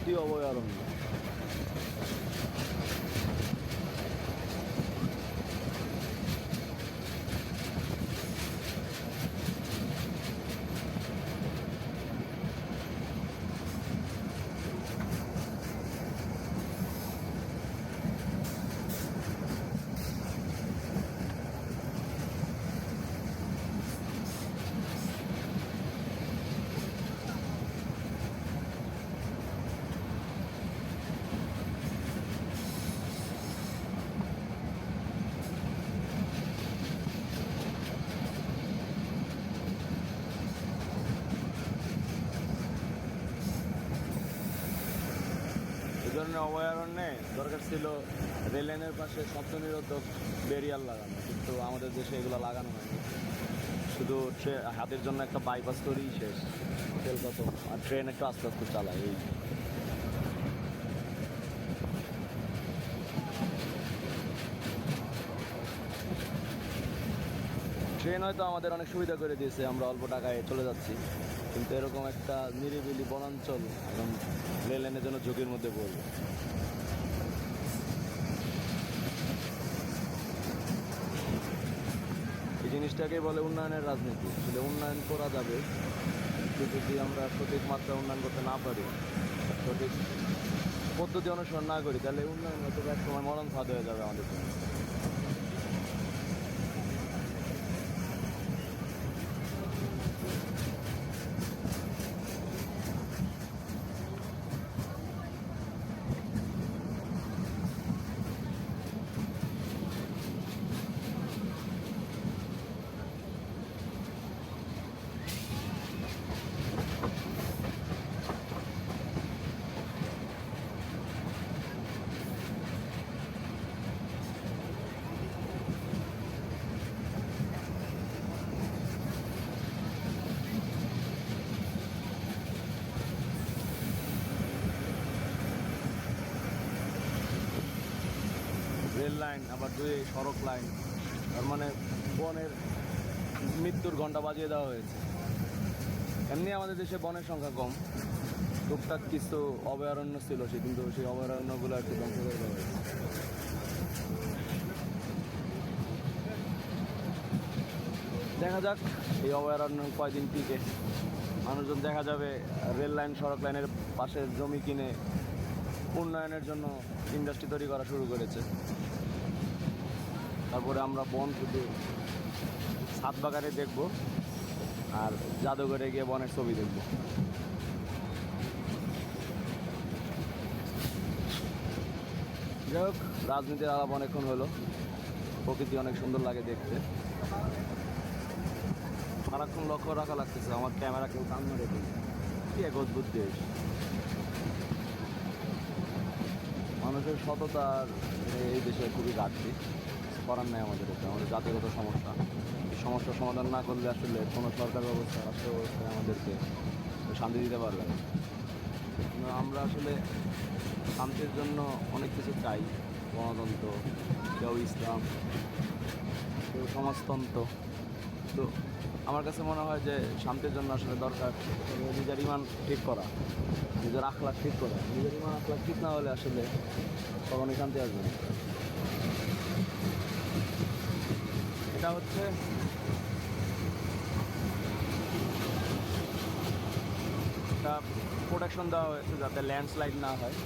সুতি অভয়ারণ্য এই ধরনের অভয়ারণ্যে দরকার ছিল রেল লাইনের পাশে শব্দ নিরোধক বেরিয়ার লাগানো, কিন্তু আমাদের দেশে এগুলো লাগানো হয়নি। শুধু হাতের জন্য একটা বাইপাস করেই শেষ। তেল কত? আর ট্রেন একটু আস্তে আস্তে চালায়, এই। ট্রেন হয়তো আমাদের অনেক সুবিধা করে দিয়েছে, আমরা অল্প টাকায় চলে যাচ্ছি। কিন্তু এরকম একটা নিরিবিলি বনাঞ্চল এবং রেল লাইনের জন্য ঝুঁকির মধ্যে পড়বে। এই জিনিসটাকে বলে উন্নয়নের রাজনীতি। আসলে উন্নয়ন করা যাবে কিন্তু যদি আমরা সঠিক মাত্রা উন্নয়ন করতে না পারি, সঠিক পদ্ধতি অনুসরণ না করি, তাহলে উন্নয়ন হয়তো এক সময় মরণ ফাঁদ হয়ে যাবে আমাদের জন্য। লাইন, আবার দুই সড়ক লাইন। তার মানে বনের মৃত্যুর ঘণ্টা বাজিয়ে দেওয়া হয়েছে। এমনি আমাদের দেশে বনের সংখ্যা কম। টুকটাক কিছু অভয়ারণ্য ছিল, সে কিন্তু সেই অভয়ারণ্যগুলো একটু ধ্বংস করে দেওয়া হয়েছে। দেখা যাক এই অভয়ারণ্য কয়দিন টিকে। মানুষজন দেখা যাবে রেল লাইন, সড়ক লাইনের পাশের জমি কিনে উন্নয়নের জন্য ইন্ডাস্ট্রি তৈরি করা শুরু করেছে। তারপরে আমরা বন শুধু সাত বাগানে দেখব আর জাদুঘরে গিয়ে বনের ছবি দেখব। যাই হোক, রাজনীতির আলাপ অনেকক্ষণ হলো। প্রকৃতি অনেক সুন্দর লাগে দেখতে। সারাক্ষণ লক্ষ্য রাখা লাগতেছে, আমার ক্যামেরা কেউ কান রেখে কি এক অদ্ভুত দেশ। মানুষের সততার এই দেশে খুবই ঘাটতি। করার নেই আমাদের এটা আমাদের জাতিগত সমস্যা। এই সমস্যার সমাধান না করলে আসলে কোনো সরকার ব্যবস্থা রাষ্ট্র ব্যবস্থায় আমাদেরকে শান্তি দিতে পারবে না। আমরা আসলে শান্তির জন্য অনেক কিছু চাই। গণতন্ত্র, কেউ ইসলাম, কেউ সমাজতন্ত্র। তো আমার কাছে মনে হয় যে শান্তির জন্য আসলে দরকার নিজের ইমান ঠিক করা, নিজের আখলাখ ঠিক করা। নিজের ইমান, আখলাখ ঠিক না হলে আসলে কখনই শান্তি আসবে না। এটা হচ্ছে। একটা প্রোটেকশন দেওয়া হয়েছে যাতে ল্যান্ডস্লাইড না হয়।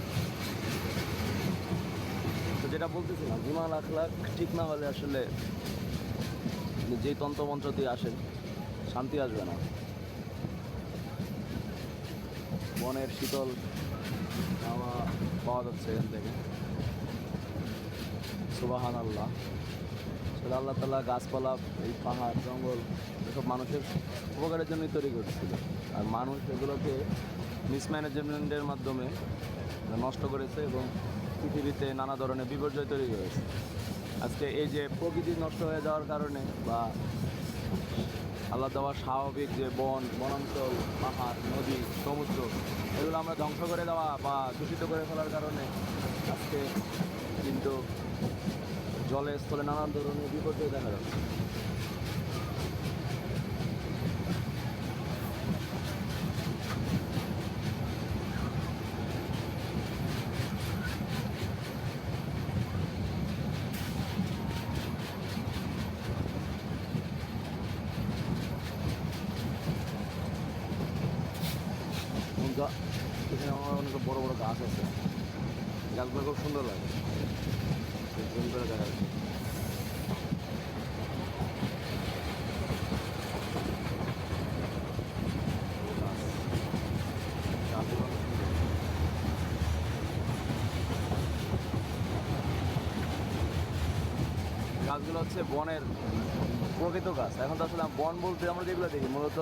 তো যেটা বলতেছিলাম লাখ লাখ ঠিক না হলে আসলে যেই তন্ত্রমন্ত্র দিয়ে আসেন, শান্তি আসবে না। বনের শীতল পাওয়া যাচ্ছে এখান থেকে। সুবাহান আল্লাহ সেটা আল্লাহ তালা গাছপালা, এই পাহাড়, জঙ্গল এসব মানুষের উপকারের জন্যই তৈরি করেছিল। আর মানুষ এগুলোকে মিসম্যানেজমেন্টের মাধ্যমে নষ্ট করেছে এবং পৃথিবীতে নানা ধরনের বিপর্যয় তৈরি করেছে। আজকে এই যে প্রকৃতি নষ্ট হয়ে যাওয়ার কারণে বা আল্লাহ দেওয়া স্বাভাবিক যে বন, বনাঞ্চল, পাহাড়, নদী, সমুদ্র, এগুলো আমরা ধ্বংস করে দেওয়া বা দূষিত করে ফেলার কারণে আজকে কিন্তু জলের স্থলে নানান ধরনের বিপর্যয় দেখা যাচ্ছে। এখানে আমার অনেক বড় বড় গাছ আছে। গাছগুলো খুব সুন্দর লাগে। গাছগুলো হচ্ছে বনের প্রকৃত গাছ। এখন তো আসলে বন বলতে আমরা যেগুলো দেখি, মূলত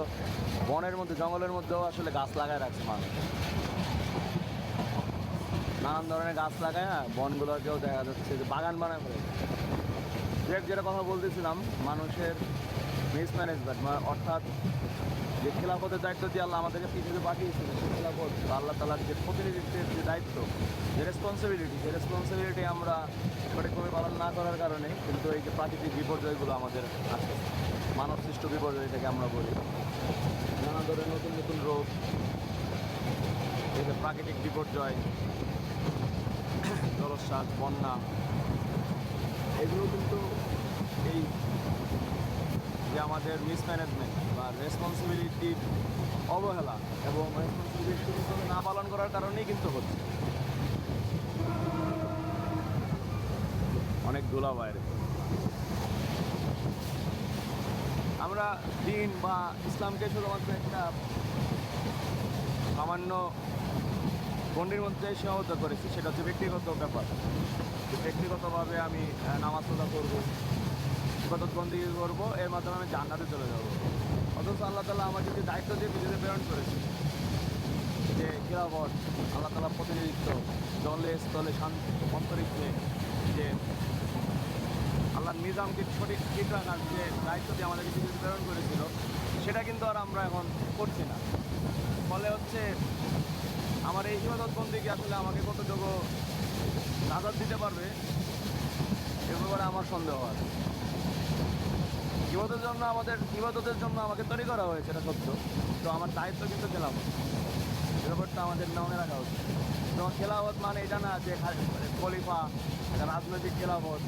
বনের মধ্যে, জঙ্গলের মধ্যেও আসলে গাছ লাগায় রাখছে মানুষ। নানান ধরনের গাছ লাগায় হ্যাঁ বনগুলোকেও দেখা যাচ্ছে যে বাগান বানায় ফেলে। যেটা কথা বলতেছিলাম, মানুষের মিসম্যানেজমেন্ট অর্থাৎ যে খেলাপথের দায়িত্ব দিয়ে আল্লাহ আমাদেরকে পৃথিবীতে পাঠিয়েছিলেন সেই বা আল্লাহ তালার যে প্রতিনিধিত্বের যে দায়িত্ব, যে রেসপন্সিবিলিটি সেই রেসপন্সিবিলিটি আমরা সঠিকভাবে পালন না করার কারণে কিন্তু এই যে প্রাকৃতিক বিপর্যয়গুলো আমাদের আসছে। মানব সৃষ্ট বিপর্যয় থেকে আমরা বলি। নানা ধরনের নতুন নতুন রোগ, এই যে প্রাকৃতিক বিপর্যয়, জলোচ্ছ্বাস, বন্যা এগুলো কিন্তু এই যে আমাদের মিসম্যানেজমেন্ট বা রেসপন্সিবিলিটির অবহেলা এবং রেসপন্সিবিলিটি না পালন করার কারণেই কিন্তু হচ্ছে। অনেক ধুলা বাইরে আমরা দিন বা ইসলামকে শুধুমাত্র একটা সামান্য গণ্ডির মধ্যে সীমাবদ্ধ করেছি, সেটা হচ্ছে ব্যক্তিগত ব্যাপার। ব্যক্তিগতভাবে আমি নামাজ পড়া করব। বন্দি করব, এর মাধ্যমে আমি জান্নাতে চলে যাব। অথচ আল্লাহ তালা আমাকে যে দায়িত্ব দিয়ে পৃথিবীতে প্রেরণ করেছে, যে খিলাফত আল্লাহ তালা প্রতিনিধিত্ব জলে স্থলে শান্তি অন্তরিক্ষে যে আল্লাহ নিজামকে সঠিক ঠিক রাখার যে দায়িত্ব দিয়ে আমাদেরকে পৃথিবীতে প্রেরণ করেছিল, সেটা কিন্তু আর আমরা এখন করছি না। ফলে হচ্ছে আমার এই ইবাদত বন্দিকে আসলে আমাকে কতটুকু নাজাদ দিতে পারবে, এ ব্যাপারে আমার সন্দেহ আছে। ইবাদতের জন্য আমাদের ইবাদতের জন্য আমাকে তৈরি করা হয়েছে, এটা সত্য। তো আমার দায়িত্ব কিন্তু খেলাফত। ব্যাপারটা আমাদের মনে রাখা উচিত। যেমন খেলাফত মানে এটা না যে মানে খলিফা রাজনৈতিক খেলাফত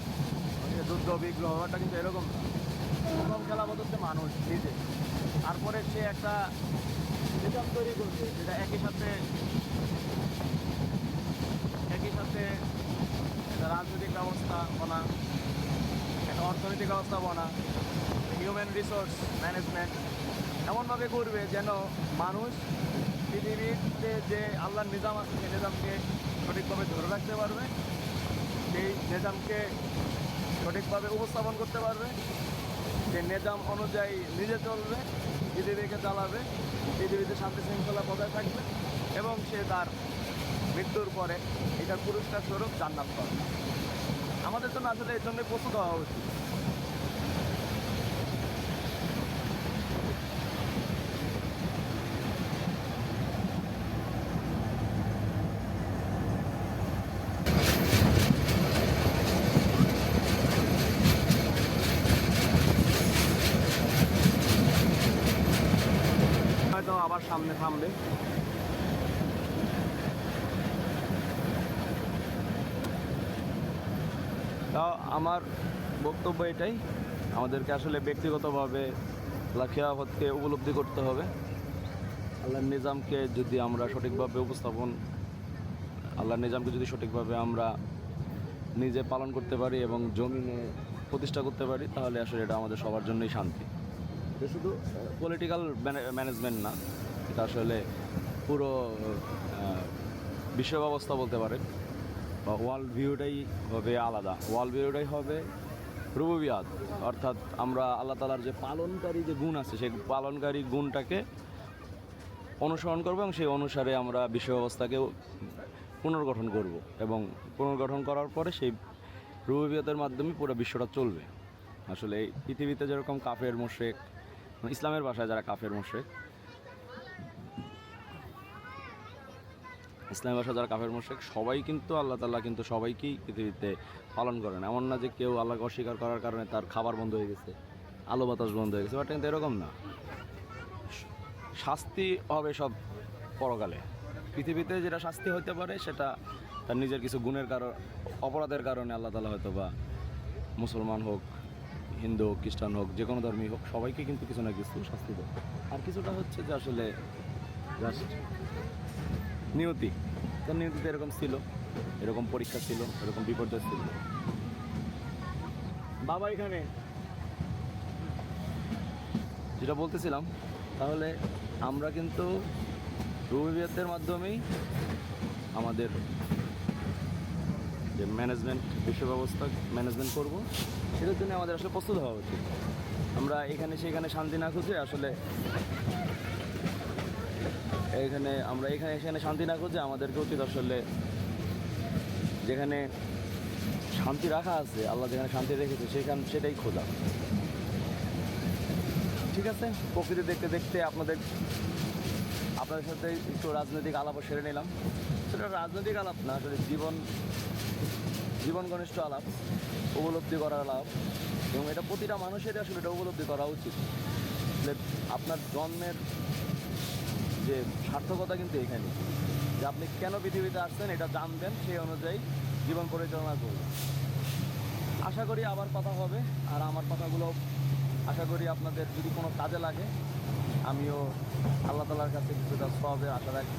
যুদ্ধ, বিগ্রহ, ব্যাপারটা কিন্তু এরকম না। প্রথম খেলাফত হচ্ছে মানুষ, নিজে। তারপরে সে একটা নিজাম তৈরি করছে যেটা একই সাথে একই সাথে একটা রাজনৈতিক ব্যবস্থাপনা একটা অর্থনৈতিক ব্যবস্থাপনা হিউম্যান রিসোর্স ম্যানেজমেন্ট এমনভাবে করবে যেন মানুষ পৃথিবীতে যে আল্লাহর নিজাম আছে, সেই নিজামকে সঠিকভাবে ধরে রাখতে পারবে, সেই নিজামকে সঠিকভাবে উপস্থাপন করতে পারবে, যে নিজাম অনুযায়ী নিজে চলবে, পৃথিবীকে চালাবে, পৃথিবীতে শান্তি শৃঙ্খলা বজায় থাকবে এবং সে তার মৃত্যুর পরে এটা পুরস্কার স্বরূপ জান্নাত পাবে। আমাদের জন্য আসলে এর জন্য প্রস্তুত হওয়া উচিত হয়তো আবার সামনে থামবে। তা আমার বক্তব্য এটাই, আমাদেরকে আসলে ব্যক্তিগতভাবে আল্লাহ খিয়াফতকে উপলব্ধি করতে হবে। আল্লাহর নিজামকে যদি আমরা সঠিকভাবে উপস্থাপন, আল্লাহর নিজামকে যদি সঠিকভাবে আমরা নিজে পালন করতে পারি এবং জমিনে প্রতিষ্ঠা করতে পারি, তাহলে আসলে এটা আমাদের সবার জন্যই শান্তি। শুধু পলিটিক্যাল ম্যানেজমেন্ট না। এটা আসলে পুরো বিশ্ব ব্যবস্থা বলতে পারেন। বা ওয়ার্ল্ড ভিউটাই হবে আলাদা। ওয়ার্ল্ড ভিউটাই হবে রুবুবিয়াত অর্থাৎ আমরা আল্লাহ তালার যে পালনকারী যে গুণ আছে, সেই পালনকারী গুণটাকে অনুসরণ করব এবং সেই অনুসারে আমরা বিশ্ব ব্যবস্থাকে পুনর্গঠন করব এবং পুনর্গঠন করার পরে সেই রুবুবিয়াতের মাধ্যমে পুরো বিশ্বটা চলবে। আসলে এই পৃথিবীতে যেরকম কাফের মোশেক ইসলামের ভাষায় যারা কাফের মোশেক ইসলামের ভাষা যারা কাফের মোশেক সবাই কিন্তু আল্লাহ তাল্লাহ কিন্তু সবাইকেই পৃথিবীতে পালন করেন। এমন না যে কেউ আল্লাহকে অস্বীকার করার কারণে তার খাবার বন্ধ হয়ে গেছে, আলো বাতাস বন্ধ হয়ে গেছে বাট কিন্তু এরকম না। শাস্তি হবে সব পরকালে। পৃথিবীতে যেটা শাস্তি হতে পারে, সেটা তার নিজের কিছু গুণের কারণ, অপরাধের কারণে আল্লাহ তালা হয়তো বা মুসলমান হোক, হিন্দু হোক, খ্রিস্টান হোক, যে কোনো ধর্মী হোক, সবাইকে কিন্তু কিছু না কিছু শাস্তি দেয়। আর কিছুটা হচ্ছে যে আসলে জাস্ট নিয়তি। তো নিয়তিতে এরকম ছিল, এরকম পরীক্ষা ছিল, এরকম বিপর্যয় ছিল। বাবা এখানে। যেটা বলতেছিলাম, তাহলে আমরা কিন্তু রুবিবিয়াতের মাধ্যমেই আমাদের যে ম্যানেজমেন্ট বিশ্ব ব্যবস্থা ম্যানেজমেন্ট করব, সেটার জন্য আমাদের আসলে প্রস্তুত হওয়া উচিত। আমরা এখানে সেখানে শান্তি না খুঁজে আসলে এখানে আমরা এখানে এখানে শান্তি না খুঁজে আমাদেরকে উচিত আসলে যেখানে শান্তি রাখা আছে, আল্লাহ যেখানে শান্তি রেখেছে, সেখান সেটাই খোঁজা ঠিক আছে? প্রকৃতি দেখতে দেখতে আপনাদের আপনাদের সাথে একটু রাজনৈতিক আলাপও সেরে নিলাম। সেটা রাজনৈতিক আলাপ না, আসলে জীবন জীবন ঘনিষ্ঠ আলাপ, উপলব্ধি করার আলাপ। এবং এটা প্রতিটা মানুষেরই আসলে এটা উপলব্ধি করা উচিত। আপনার জন্মের যে সার্থকতা কিন্তু এখানে। যে আপনি কেন পৃথিবীতে আসছেন, এটা জানবেন, সেই অনুযায়ী জীবন পরিচালনা করবেন। আশা করি আবার কথা হবে, আর আমার কথাগুলো আশা করি আপনাদের যদি কোনো কাজে লাগে, আমিও আল্লাহ তালার কাছে কিছুটা সবের আশা রাখি।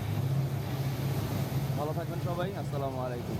ভালো থাকবেন সবাই, আসসালামু আলাইকুম।